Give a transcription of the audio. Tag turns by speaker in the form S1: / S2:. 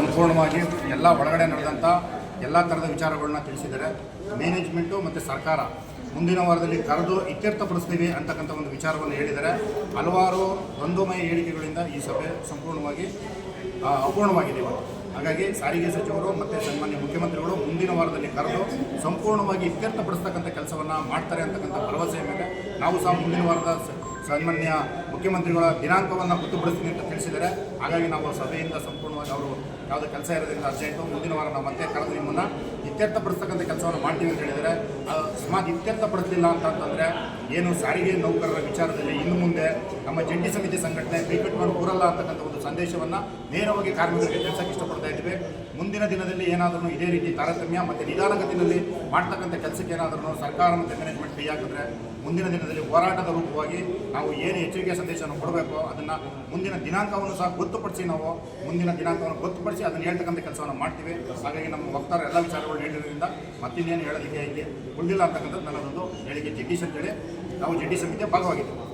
S1: ಸಂಪೂರ್ಣವಾಗಿ ಎಲ್ಲ ಒಳಗಡೆ ನಡೆದಂಥ ಎಲ್ಲ ಥರದ ವಿಚಾರಗಳನ್ನ ತಿಳಿಸಿದ್ದಾರೆ. ಮ್ಯಾನೇಜ್ಮೆಂಟು ಮತ್ತು ಸರ್ಕಾರ ಮುಂದಿನ ವಾರದಲ್ಲಿ ಕರೆದು ಇತ್ಯರ್ಥಪಡಿಸ್ತೀವಿ ಅಂತಕ್ಕಂಥ ಒಂದು ವಿಚಾರವನ್ನು ಹೇಳಿದ್ದಾರೆ. ಹಲವಾರು ದ್ವಂದ್ವಮಯ ಹೇಳಿಕೆಗಳಿಂದ ಈ ಸಭೆ ಸಂಪೂರ್ಣವಾಗಿ ಅಪೂರ್ಣವಾಗಿದೆ ಇವತ್ತು ಹಾಗಾಗಿ ಸಾರಿಗೆ ಸಚಿವರು ಮತ್ತು ಸನ್ಮಾನ್ಯ ಮುಖ್ಯಮಂತ್ರಿಗಳು ಮುಂದಿನ ವಾರದಲ್ಲಿ ಕರೆದು ಸಂಪೂರ್ಣವಾಗಿ ಇತ್ಯರ್ಥಪಡಿಸ್ತಕ್ಕಂಥ ಕೆಲಸವನ್ನು ಮಾಡ್ತಾರೆ ಅಂತಕ್ಕಂಥ ಭರವಸೆಯ ಮೇಲೆ ನಾವು ಸಹ ಮುಂದಿನ ವಾರದ ಸನ್ಮಾನ್ಯ ಮುಖ್ಯಮಂತ್ರಿಗಳ ದಿನಾಂಕವನ್ನು ಗೊತ್ತುಪಡಿಸ್ತೀನಿ ಅಂತ ತಿಳಿಸಿದರೆ ಹಾಗಾಗಿ ನಾವು ಸಭೆಯಿಂದ ಸಂಪೂರ್ಣವಾಗಿ ಅವರು ಯಾವುದೇ ಕೆಲಸ ಇರೋದ್ರಿಂದ ಅರ್ಜೆಂಟು ಮುಂದಿನ ವಾರ ನಾವು ಮತ್ತೆ ಕರೆದು ನಿಮ್ಮನ್ನು ಇತ್ಯರ್ಥಪಡಿಸ್ತಕ್ಕಂಥ ಕೆಲಸವನ್ನು ಮಾಡ್ತೀವಿ ಅಂತ ಹೇಳಿದರೆ ಸಮಾಜ ಇತ್ಯರ್ಥಪಡಿಸಲಿಲ್ಲ ಅಂತಂತಂದರೆ ಏನು ಸಾರಿಗೆ ನೌಕರರ ವಿಚಾರದಲ್ಲಿ ಇನ್ನು ಮುಂದೆ ನಮ್ಮ ಜಂಟಿ ಸಮಿತಿ ಸಂಘಟನೆ ಕೂರಲ್ಲ ಅಂತಕ್ಕಂಥ ಒಂದು ಸಂದೇಶವನ್ನು ನೇರವಾಗಿ ಕಾರ್ಮಿಕರಿಗೆ ತಿಳಿಸೋಕೆ ಇಷ್ಟಪಡ್ತಾ ಇದ್ದೀವಿ. ಮುಂದಿನ ದಿನದಲ್ಲಿ ಏನಾದರೂ ಇದೇ ರೀತಿ ತಾರತಮ್ಯ ಮತ್ತು ನಿಧಾನಗತಿಯಲ್ಲಿ ಮಾಡ್ತಕ್ಕಂಥ ಕೆಲಸಕ್ಕೆ ಏನಾದರೂ ಸರ್ಕಾರ ಮತ್ತು ಮ್ಯಾನೇಜ್ಮೆಂಟ್ ಕೈ ಹಾಕಿದ್ರೆ ಮುಂದಿನ ದಿನದಲ್ಲಿ ಹೋರಾಟದ ರೂಪವಾಗಿ ನಾವು ಏನು ಎಚ್ಚರಿಕೆ ಸಂದೇಶವನ್ನು ಕೊಡಬೇಕು ಅದನ್ನು ಮುಂದಿನ ದಿನಾಂಕವನ್ನು ಸಹ ಗೊತ್ತುಪಡಿಸಿ ನಾವು ಮುಂದಿನ ದಿನಾಂಕವನ್ನು ಗೊತ್ತುಪಡಿಸಿ ಅದನ್ನು ಹೇಳ್ತಕ್ಕಂಥ ಕೆಲಸವನ್ನು ಮಾಡ್ತೀವಿ. ಹಾಗಾಗಿ ನಮ್ಮ ವಕ್ತಾರ ಎಲ್ಲ ವಿಚಾರಗಳು ಹೇಳಿರೋದ್ರಿಂದ ಮತ್ತಿನ್ನೇನು ಹೇಳೋದಕ್ಕೆ ಇಲ್ಲಿ ಉಳಿದಿಲ್ಲ ಅಂತಕ್ಕಂಥದ್ದು ನನ್ನದೊಂದು ಹೇಳಿಕೆ ಜಗದೀಶ್ ಅಂತೇಳಿ. ನಾವು ಜಡ್ಡಿ ಸಮಿತಿಯ ಭಾಗವಾಗಿದ್ದೀವಿ.